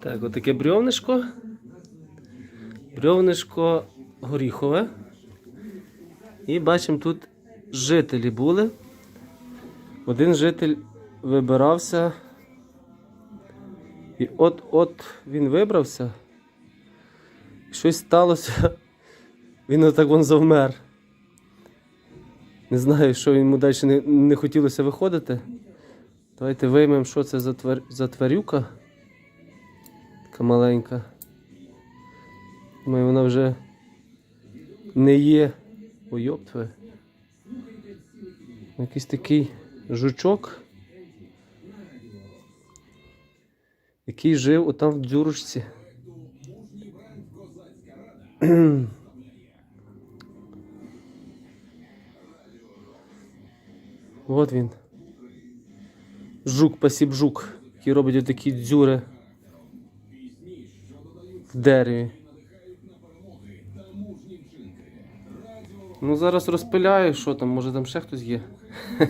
Так, отаке брьовнишко. Брьовнишко горіхове. І бачимо, тут жителі були. Один житель вибирався. І от-от він вибрався. Щось сталося. Він отак вон завмер. Не знаю, що йому далі не, не хотілося виходити. Давайте виймемо, що це за, твар... за тварюка. Така маленька. Думаю, вона вже не є. Ой, йоптве. Якийсь такий жучок. Який жив отам в дзюрочці. От він. Жук, пасіб жук, який робить отакі дзюри в дереві. Ну зараз розпиляю, що там, може там ще хтось є.